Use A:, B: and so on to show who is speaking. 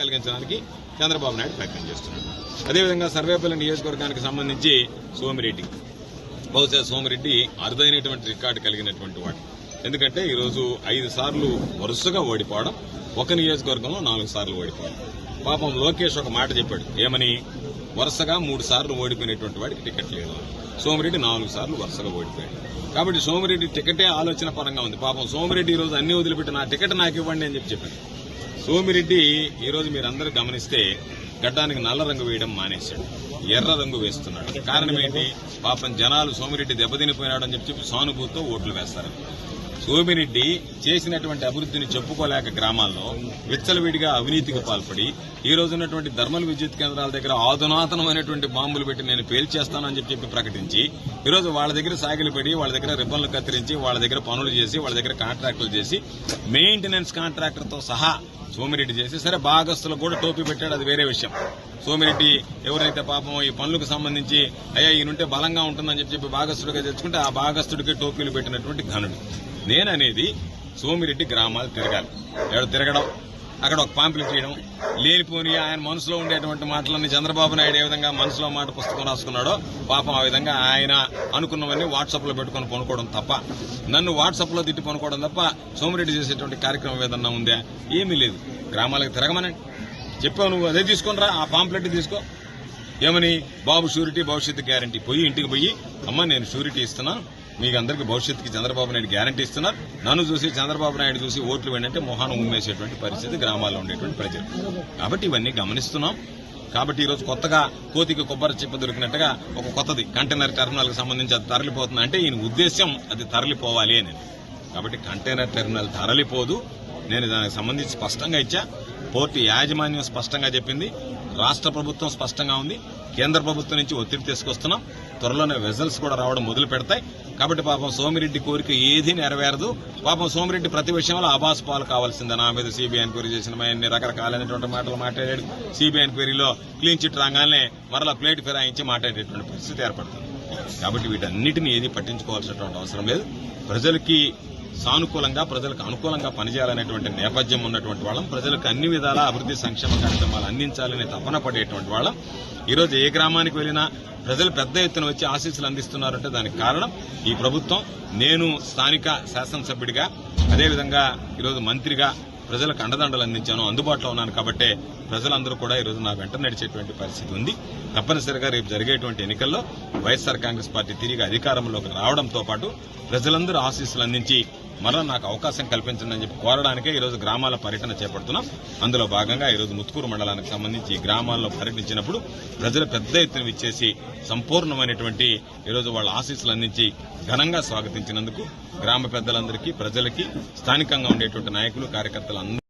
A: కలిగించడానికి చంద్రబాబు నాయుడు ప్రయత్నం చేస్తున్నాడు. అదేవిధంగా సర్వేపల్లి నియోజకవర్గానికి సంబంధించి సోమిరెడ్డి. బహుశా సోమిరెడ్డి అరుదైనటువంటి రికార్డు కలిగినటువంటి వాడు. ఎందుకంటే ఈరోజు ఐదు సార్లు వరుసగా ఓడిపోవడం ఒక నియోజకవర్గంలో నాలుగు సార్లు ఓడిపోవడం. పాపం లోకేష్ ఒక మాట చెప్పాడు ఏమని? వరుసగా మూడు సార్లు ఓడిపోయినటువంటి వాడికి టికెట్ లేదు. సోమిరెడ్డి నాలుగు సార్లు వరుసగా ఓడిపోయాడు. కాబట్టి సోమిరెడ్డి టికెటే ఆలోచన పరంగా ఉంది. పాపం సోమిరెడ్డి ఈరోజు రోజు అన్ని వదిలిపెట్టి నా టికెట్ నాకు ఇవ్వండి అని చెప్పి చెప్పాడు. సోమిరెడ్డి ఈరోజు మీరందరూ గమనిస్తే గడ్డానికి నల్ల రంగు వేయడం మానేశాడు. ఎర్ర రంగు వేస్తున్నాడు. కారణం ఏంటి? పాపం జనాలు సోమిరెడ్డి దెబ్బతినిపోయినాడు అని చెప్పి సానుభూతితో ఓట్లు వేస్తారు. సోమిరెడ్డి చేసినటువంటి అభివృద్ధిని చెప్పుకోలేక గ్రామాల్లో విచ్చలవిడిగా అవినీతికి పాల్పడి ఈ రోజు ఉన్నటువంటి ధర్మల విద్యుత్ కేంద్రాల దగ్గర ఆధునాతనమైనటువంటి బాంబులు పెట్టి నేను పేల్చేస్తానని చెప్పి చెప్పి ప్రకటించి ఈ రోజు వాళ్ళ దగ్గర సాగిలు పడి వాళ్ళ దగ్గర రిబ్బన్లు కత్తిరించి వాళ్ళ దగ్గర పనులు చేసి వాళ్ళ దగ్గర కాంట్రాక్టులు చేసి మెయింటెనెన్స్ కాంట్రాక్టర్తో సహా సోమిరెడ్డి చేసి సరే భాగస్తులకు కూడా టోపీ పెట్టాడు అది వేరే విషయం. సోమిరెడ్డి ఎవరైతే పాపం ఈ పనులకు సంబంధించి అయ్యా ఈయనుంటే బలంగా ఉంటుందని చెప్పి చెప్పి భాగస్తుడిగా తెచ్చుకుంటే ఆ భాగస్తుడికి టోపీలు పెట్టినటువంటి ఘనుడు. నేననేది సోమిరెడ్డి గ్రామాలు తిరగాలి. ఎవడు తిరగడం అక్కడ ఒక పాంప్లెట్ చేయడం లేనిపోని ఆయన మనసులో ఉండేటువంటి మాటలన్నీ చంద్రబాబు నాయుడు ఏ విధంగా మనసులో మాట పుస్తకం రాసుకున్నాడో పాపం ఆ విధంగా ఆయన అనుకున్నవన్నీ వాట్సాప్లో పెట్టుకొని కొనుక్కోవడం తప్ప నన్ను వాట్సాప్లో తిట్టి కొనుక్కోవడం తప్ప సోమిరెడ్డి చేసేటువంటి కార్యక్రమం ఏదన్నా ఉందా? ఏమీ లేదు. గ్రామాలకు తిరగమనండి. చెప్పావు నువ్వు అదే తీసుకొనిరా ఆ పాంప్లెట్ తీసుకో. ఏమని? బాబు షూరిటీ భవిష్యత్తు గ్యారంటీ. పోయి ఇంటికి పోయి అమ్మ నేను షూరిటీ ఇస్తున్నాను మీకు అందరికీ భవిష్యత్తుకి చంద్రబాబు నాయుడు గ్యారంటీ ఇస్తున్నారు. నన్ను చూసి చంద్రబాబు నాయుడు చూసి ఓట్లు వేయంటే మొహాన్ని ఉమ్మేసేటువంటి పరిస్థితి గ్రామాల్లో ఉండేటువంటి ప్రజలు. కాబట్టి ఇవన్నీ గమనిస్తున్నాం. కాబట్టి ఈరోజు కొత్తగా కోతికి కొబ్బరి చిప్ప దొరికినట్టుగా ఒక కొత్తది. కంటైనర్ టెర్మినల్కి సంబంధించి అది తరలిపోతుంది అంటే ఈయన ఉద్దేశం అది తరలిపోవాలి అని. కాబట్టి కంటైనర్ టెర్మినల్ తరలిపోదు. నేను దానికి సంబంధించి స్పష్టంగా ఇచ్చా. పోర్టు యాజమాన్యం స్పష్టంగా చెప్పింది. రాష్ట్ర ప్రభుత్వం స్పష్టంగా ఉంది. కేంద్ర ప్రభుత్వం నుంచి ఒత్తిడి తీసుకొస్తున్నాం. త్వరలోనే వెజల్స్ కూడా రావడం మొదలు పెడతాయి. కాబట్టి పాపం సోమిరెడ్డి కోరిక ఏది నెరవేరదు. పాపం సోమిరెడ్డి ప్రతి విషయంలో అబాస్ పాలు కావాల్సిందే. నా మీద సిబిఐ ఎంక్వైరీ చేసిన అన్ని రకరకాలైనటువంటి మాటలు మాట్లాడాడు. సిబిఐ ఎంక్వైరీలో క్లీన్ చిట్ రాగానే మరలా ప్లేట్ ఫిరాయించి మాట్లాడేటువంటి పరిస్థితి ఏర్పడుతుంది. కాబట్టి వీటన్నిటిని ఏది పట్టించుకోవాల్సినటువంటి అవసరం లేదు. ప్రజలకి సానుకూలంగా ప్రజలకు అనుకూలంగా పనిచేయాలనేటువంటి నేపథ్యం ఉన్నటువంటి వాళ్ళం. ప్రజలకు అన్ని విధాల అభివృద్ధి సంక్షేమ కార్యక్రమాలు అందించాలనే తపన పడేటువంటి వాళ్ళం. ఈరోజు ఏ గ్రామానికి వెళ్ళినా ప్రజలు పెద్ద ఎత్తున వచ్చి ఆశీస్సులు అందిస్తున్నారంటే దానికి కారణం ఈ ప్రభుత్వం. నేను స్థానిక శాసనసభ్యుడిగా అదేవిధంగా ఈరోజు మంత్రిగా ప్రజలకు అండదండలు అందించాను అందుబాటులో ఉన్నాను కాబట్టే ప్రజలందరూ కూడా ఈరోజు నా వెంట నడిచేటువంటి పరిస్థితి ఉంది. తప్పనిసరిగా రేపు జరిగేటువంటి ఎన్నికల్లో వైఎస్ఆర్ కాంగ్రెస్ పార్టీ తిరిగి అధికారంలోకి రావడంతో పాటు ప్రజలందరూ ఆశీస్సులు అందించి మరలా నాకు అవకాశం కల్పించండి అని చెప్పి కోరడానికే ఈరోజు గ్రామాల పర్యటన చేపడుతున్నాం. అందులో భాగంగా ఈరోజు ముత్తుకూరు మండలానికి సంబంధించి గ్రామాల్లో పర్యటించినప్పుడు ప్రజలు పెద్ద ఎత్తున విచ్చేసి సంపూర్ణమైనటువంటి ఈరోజు వాళ్ళ ఆశీస్సులు అందించి ఘనంగా స్వాగతించినందుకు గ్రామ పెద్దలందరికీ ప్రజలకి స్థానికంగా ఉండేటువంటి నాయకులు కార్యకర్తలు